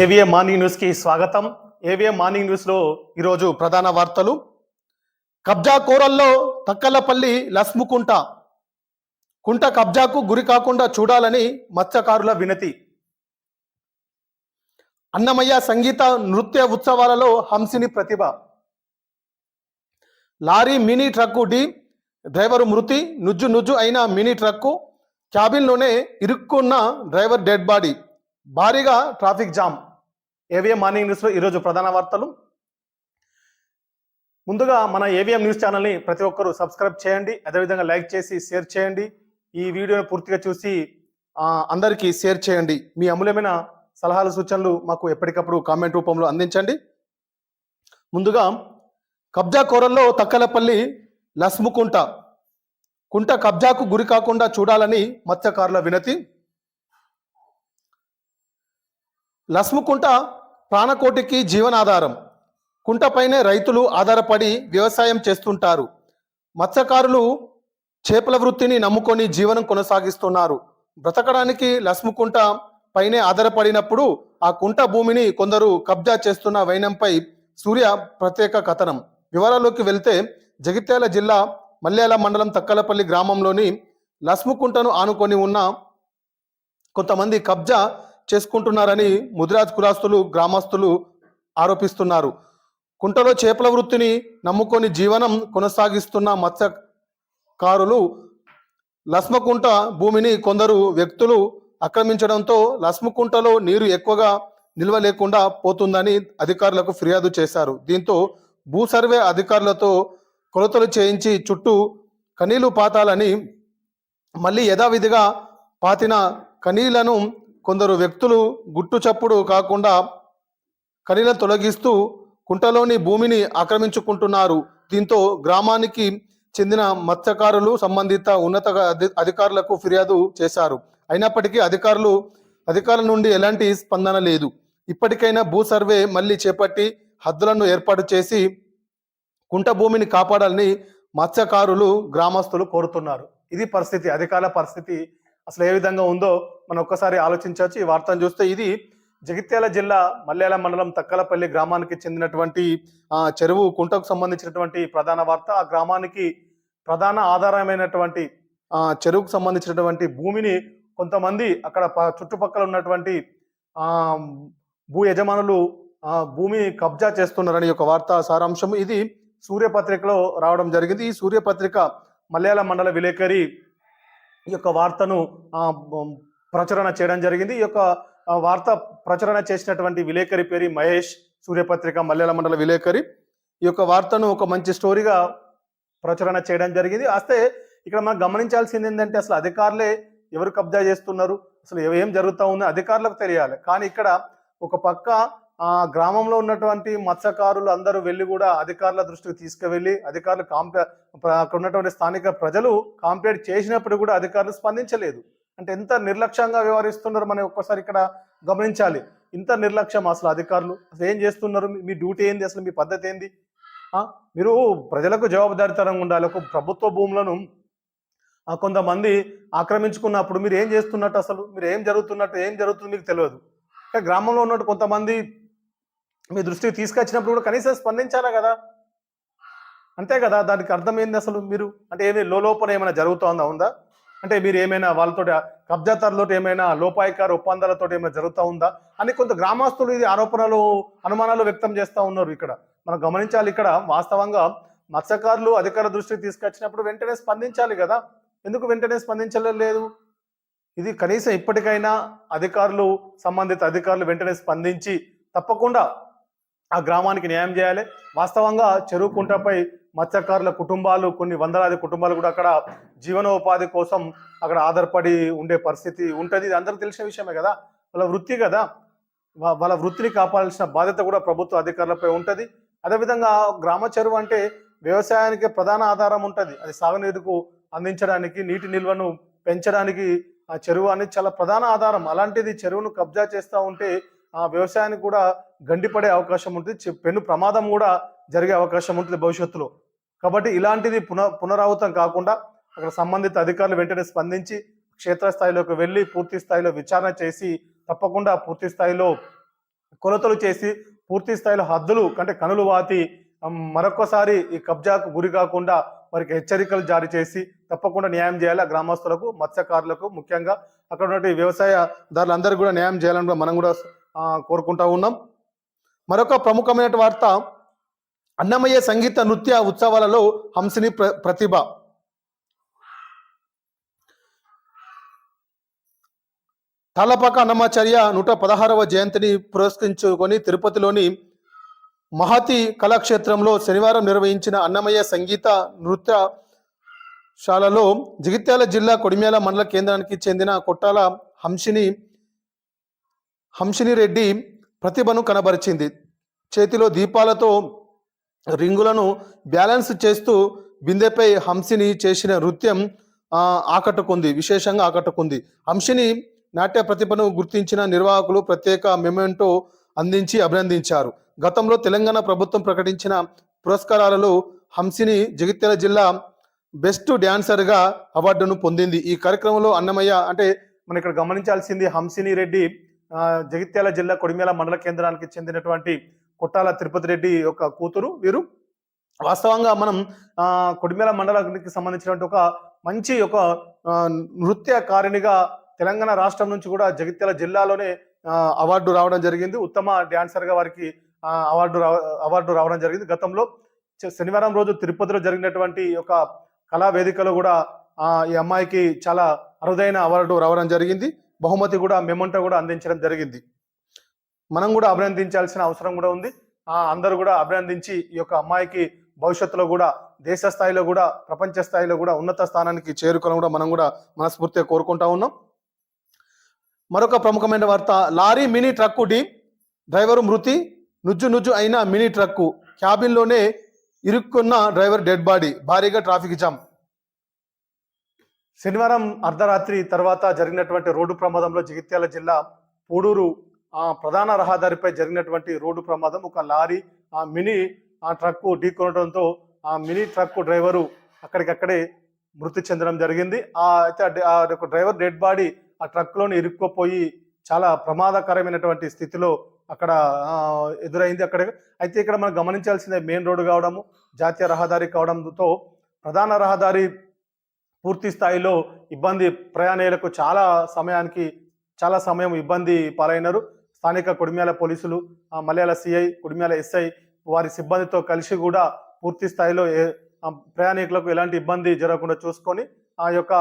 ఏవిఏ morning న్యూస్కి స్వాగతం. ఏవిఏ morning న్యూస్లో ఈరోజు ప్రధాన వార్తలు. కబ్జా కోరల్లో తక్కలపల్లి లస్ముకుంట. కుంట కబ్జాకు గురి కాకుండా చూడాలని మత్స్యకారుల వినతి. అన్నమయ్య సంగీత నృత్య ఉత్సవాలలో హంసిని ప్రతిభ. లారీ మినీ ట్రక్కు డి డ్రైవరు మృతి నుజ్జు నుజ్జు అయిన మినీ ట్రక్కు. క్యాబిన్లోనే ఇరుక్కున్న డ్రైవర్ డెడ్ బాడీ. భారీగా ట్రాఫిక్ జామ్. ఏవిఎం మార్నింగ్ న్యూస్లో ఈరోజు ప్రధాన వార్తలు. ముందుగా మన ఏవిఎం న్యూస్ ఛానల్ని ప్రతి ఒక్కరూ సబ్స్క్రైబ్ చేయండి. అదేవిధంగా లైక్ చేసి షేర్ చేయండి. ఈ వీడియోని పూర్తిగా చూసి అందరికీ షేర్ చేయండి. మీ అమూల్యమైన సలహాలు సూచనలు మాకు ఎప్పటికప్పుడు కామెంట్ రూపంలో అందించండి. ముందుగా కబ్జా కోరల్లో తక్కలపల్లి లస్ముకుంట. కుంట కబ్జాకు గురి కాకుండా చూడాలని మత్స్యకారుల వినతి. లస్ముకుంట ప్రాణకోటికి జీవనాధారం. కుంటపైనే రైతులు ఆధారపడి వ్యవసాయం చేస్తుంటారు. మత్స్యకారులు చేపల వృత్తిని నమ్ముకొని జీవనం కొనసాగిస్తున్నారు. బ్రతకడానికి లస్ముకుంట పైనే ఆధారపడినప్పుడు ఆ కుంట భూమిని కొందరు కబ్జా చేస్తున్న వైనంపై సూర్య ప్రత్యేక కథనం. వివరాల్లోకి వెళ్తే జగిత్యాల జిల్లా మల్యాల మండలం తక్కలపల్లి గ్రామంలోని లస్ముకుంటను ఆనుకొని ఉన్న కొంతమంది కబ్జా చేసుకుంటున్నారని ముదిరాజ్ కులాస్తులు గ్రామస్తులు ఆరోపిస్తున్నారు. కుంటలో చేపల వృత్తిని నమ్ముకొని జీవనం కొనసాగిస్తున్న మత్స్యకారులు లస్మకుంట భూమిని కొందరు వ్యక్తులు ఆక్రమించడంతో లస్మకుంటలో నీరు ఎక్కువగా నిల్వ లేకుండా పోతుందని అధికారులకు ఫిర్యాదు చేశారు. దీంతో భూ సర్వే అధికారులతో కొలతలు చేయించి చుట్టూ కనీలు పాతాలని మళ్ళీ యథావిధిగా పాతిన కనీలను కొందరు వ్యక్తులు గుట్టు చప్పుడు కాకుండా కనీలను తొలగిస్తూ కుంటలోని భూమిని ఆక్రమించుకుంటున్నారు. దీంతో గ్రామానికి చెందిన మత్స్యకారులు సంబంధిత ఉన్నత అధి- అధికారులకు ఫిర్యాదు చేశారు. అయినప్పటికీ అధికారులు అధికారుల నుండి ఎలాంటి స్పందన లేదు. ఇప్పటికైనా భూ సర్వే మళ్ళీ చేపట్టి హద్దులను ఏర్పాటు చేసి కుంట భూమిని కాపాడాలని మత్స్యకారులు గ్రామస్తులు కోరుతున్నారు. ఇది పరిస్థితి అధికారుల పరిస్థితి అసలు ఏ విధంగా ఉందో మనం ఒక్కసారి ఆలోచించవచ్చు. ఈ వార్తను చూస్తే ఇది జగిత్యాల జిల్లా మల్యాల మండలం తక్కలపల్లి గ్రామానికి చెందినటువంటి ఆ, చెరువు కుంటకు సంబంధించినటువంటి ప్రధాన వార్త. ఆ గ్రామానికి ప్రధాన ఆధారమైనటువంటి ఆ, చెరువుకు సంబంధించినటువంటి భూమిని కొంతమంది అక్కడ ప- చుట్టుపక్కల ఉన్నటువంటి ఆ, భూ యజమానులు ఆ, భూమి కబ్జా చేస్తున్నారని ఒక వార్త సారాంశం. ఇది సూర్యపత్రికలో రావడం జరిగింది. ఈ సూర్యపత్రిక మలయాళ మండల విలేకరి ఈ యొక్క వార్తను ప్రచురణ చేయడం జరిగింది. ఈ యొక్క వార్త ప్రచురణ చేసినటువంటి విలేకరి పేరు మహేష్ సూర్యపత్రిక మల్లెల మండల విలేకరి. ఈ యొక్క వార్తను ఒక మంచి స్టోరీగా ప్రచురణ చేయడం జరిగింది. అస్తే ఇక్కడ మనం గమనించాల్సింది ఏంటంటే అసలు అధికారులే ఎవరు కబ్జా చేస్తున్నారు? అసలు ఏం జరుగుతూ ఉందో? అధికారులకు తెలియాలి. కానీ ఇక్కడ ఒక పక్క గ్రామంలో ఉన్నటువంటి మత్స్యకారులు అందరూ వెళ్ళి కూడా అధికారుల దృష్టికి తీసుకువెళ్ళి అధికారులు కాంప్లే ప్ర- అక్కడ ఉన్నటువంటి స్థానిక ప్రజలు కాంప్లైంట్ చేసినప్పుడు కూడా అధికారులు స్పందించలేదు. అంటే ఎంత నిర్లక్ష్యంగా వ్యవహరిస్తున్నారు మనం ఒక్కసారి ఇక్కడ గమనించాలి. ఇంత నిర్లక్ష్యం అసలు అధికారులు. అసలు ఏం చేస్తున్నారు? మీ- డ్యూటీ ఏంది? అసలు మీ పద్ధతి ఏంది? మీరు ప్రజలకు జవాబుదారితనంగా ఉండాలి. ఒక ప్రభుత్వ భూములను కొంతమంది ఆక్రమించుకున్నప్పుడు మీరు ఏం చేస్తున్నట్టు అసలు? మీరు ఏం జరుగుతున్నట్టు? ఏం జరుగుతుంది మీకు తెలియదు. గ్రామంలో ఉన్నట్టు కొంతమంది మీ దృష్టికి తీసుకొచ్చినప్పుడు కూడా కనీసం స్పందించాలా కదా? అంతే కదా దానికి అర్థమైంది అసలు మీరు? అంటే ఏమి లోపల ఏమైనా జరుగుతుందా ఉందా? అంటే మీరు ఏమైనా వాళ్ళతో కబ్జాదారులతో ఏమైనా లోపాయికార ఒప్పందాలతో ఏమైనా జరుగుతూ ఉందా? అని కొంత గ్రామస్తులు ఇది ఆరోపణలు అనుమానాలు వ్యక్తం చేస్తూ ఉన్నారు ఇక్కడ. మనం గమనించాలి ఇక్కడ వాస్తవంగా మత్స్యకారులు అధికార దృష్టికి తీసుకొచ్చినప్పుడు వెంటనే స్పందించాలి కదా. ఎందుకు వెంటనే స్పందించలేదు ఇది కనీసం ఇప్పటికైనా అధికారులు సంబంధిత అధికారులు వెంటనే స్పందించి తప్పకుండా ఆ గ్రామానికి న్యాయం చేయాలి. వాస్తవంగా చెరువు కుంటపై మత్స్యకారుల కుటుంబాలు కొన్ని వందలాది కుటుంబాలు కూడా అక్కడ జీవనోపాధి కోసం అక్కడ ఆధారపడి ఉండే పరిస్థితి ఉంటుంది. ఇది అందరికీ తెలిసిన విషయమే కదా. వాళ్ళ వృత్తి కదా. వాళ్ళ వృత్తిని కాపాడాల్సిన బాధ్యత కూడా ప్రభుత్వ అధికారులపై ఉంటుంది. అదేవిధంగా గ్రామ చెరువు అంటే వ్యవసాయానికి ప్రధాన ఆధారం ఉంటుంది. అది సాగునీరుకు అందించడానికి నీటి నిల్వను పెంచడానికి ఆ చెరువు అనేది చాలా ప్రధాన ఆధారం. అలాంటిది చెరువును కబ్జా చేస్తూ ఉంటే వ్యవసాయానికి కూడా గండిపడే అవకాశం ఉంటుంది. పెను ప్రమాదం కూడా జరిగే అవకాశం ఉంటుంది భవిష్యత్తులో. కాబట్టి ఇలాంటిది పున పునరావృతం కాకుండా అక్కడ సంబంధిత అధికారులు వెంటనే స్పందించి క్షేత్రస్థాయిలోకి వెళ్ళి పూర్తి స్థాయిలో విచారణ చేసి తప్పకుండా పూర్తి స్థాయిలో కొలతలు చేసి పూర్తి స్థాయిలో హద్దులు అంటే కనులు వాతి మరొకసారి ఈ కబ్జాకు గురి కాకుండా వారికి హెచ్చరికలు జారీ చేసి తప్పకుండా న్యాయం చేయాలి? గ్రామస్తులకు మత్స్యకారులకు ముఖ్యంగా అక్కడ ఉన్నటువంటి వ్యవసాయదారులందరికీ కూడా న్యాయం చేయాలని కూడా మనం కూడా కోరుకుంటా ఉన్నాం. మరొక ప్రముఖమైన వార్త అన్నమయ్య సంగీత నృత్య ఉత్సవాలలో హంసిని ప్ర ప్రతిభ. తాళపాక అన్నమాచార్య నూట పదహారవ జయంతిని పురస్కరించుకొని తిరుపతిలోని మహతి కళాక్షేత్రంలో శనివారం నిర్వహించిన అన్నమయ్య సంగీత నృత్య శాలలో జగిత్యాల జిల్లా కొడిమ్యాల మండల కేంద్రానికి చెందిన కొట్టాల హంసిని హంసిని రెడ్డి ప్రతిభను కనబరిచింది. చేతిలో దీపాలతో రింగులను బ్యాలెన్స్ చేస్తూ బిందెపై హంసిని చేసిన నృత్యం ఆకట్టుకుంది విశేషంగా ఆకట్టుకుంది. హంసిని నాట్య ప్రతిభను గుర్తించిన నిర్వాహకులు ప్రత్యేక మెమెంటో అందించి అభినందించారు. గతంలో తెలంగాణ ప్రభుత్వం ప్రకటించిన పురస్కారాలలో హంసిని జగిత్యాల జిల్లా బెస్ట్ డ్యాన్సర్గా అవార్డును పొందింది. ఈ కార్యక్రమంలో అన్నమయ్య అంటే మనం ఇక్కడ గమనించాల్సింది హంసిని రెడ్డి జగిత్యాల జిల్లా కొడిమేల మండల కేంద్రానికి చెందినటువంటి కొట్టాల తిరుపతి రెడ్డి యొక్క కూతురు వీరు. వాస్తవంగా మనం కొడిమేల మండలానికి సంబంధించినటువంటి ఒక మంచి ఒక నృత్య నృత్యకారిణిగా తెలంగాణ రాష్ట్రం నుంచి కూడా జగిత్యాల జిల్లాలోనే అవార్డు రావడం జరిగింది. ఉత్తమ డ్యాన్సర్గా వారికి అవార్డు రావ అవార్డు రావడం జరిగింది. గతంలో శనివారం రోజు తిరుపతిలో జరిగినటువంటి ఒక కళా వేదికలో కూడా ఈ అమ్మాయికి చాలా అరుదైన అవార్డు రావడం జరిగింది. బహుమతి కూడా మెమంటో కూడా అందించడం జరిగింది. మనం కూడా అభినందించాల్సిన అవసరం కూడా ఉంది. ఆ, అందరూ కూడా అభినందించి ఈ యొక్క అమ్మాయికి భవిష్యత్తులో కూడా దేశ స్థాయిలో కూడా ప్రపంచ స్థాయిలో కూడా ఉన్నత స్థానానికి చేరుకోవడం కూడా మనం కూడా మనస్ఫూర్తిగా కోరుకుంటా ఉన్నాం. మరొక ప్రముఖమైన వార్త లారీ మినీ ట్రక్కు డి డ్రైవరు మృతి నుజ్జు నుజ్జు అయిన మినీ ట్రక్కు. క్యాబిన్లోనే ఇరుక్కున్న డ్రైవర్ డెడ్ బాడీ. భారీగా ట్రాఫిక్ జామ్. శనివారం అర్ధరాత్రి తర్వాత జరిగినటువంటి రోడ్డు ప్రమాదంలో జగిత్యాల జిల్లా పూడూరు ఆ, ప్రధాన రహదారిపై జరిగినటువంటి రోడ్డు ప్రమాదం ఒక లారీ ఆ మినీ ఆ ట్రక్కు ఢీకొనడంతో ఆ మినీ ట్రక్కు డ్రైవరు అక్కడికక్కడే మృతి చెందడం జరిగింది. ఆ అయితే ఆ యొక్క డ్రైవర్ డెడ్ బాడీ ఆ ట్రక్లోని ఇరుక్కుపోయి చాలా ప్రమాదకరమైనటువంటి స్థితిలో అక్కడ ఎదురైంది అక్కడ. అయితే ఇక్కడ మనం గమనించాల్సిందే మెయిన్ రోడ్డు కావడము జాతీయ రహదారి కావడంతో ప్రధాన రహదారి పూర్తి స్థాయిలో ఇబ్బంది ప్రయాణికులకు చాలా సమయానికి చాలా సమయం ఇబ్బంది పాలైనారు. స్థానిక కొడిమ్యాల పోలీసులు మలయాళ సిఐ కొడిమ్యాల ఎస్ఐ వారి సిబ్బందితో కలిసి కూడా పూర్తి స్థాయిలో ఏ- ప్రయాణికులకు ఎలాంటి ఇబ్బంది జరగకుండా చూసుకొని ఆ యొక్క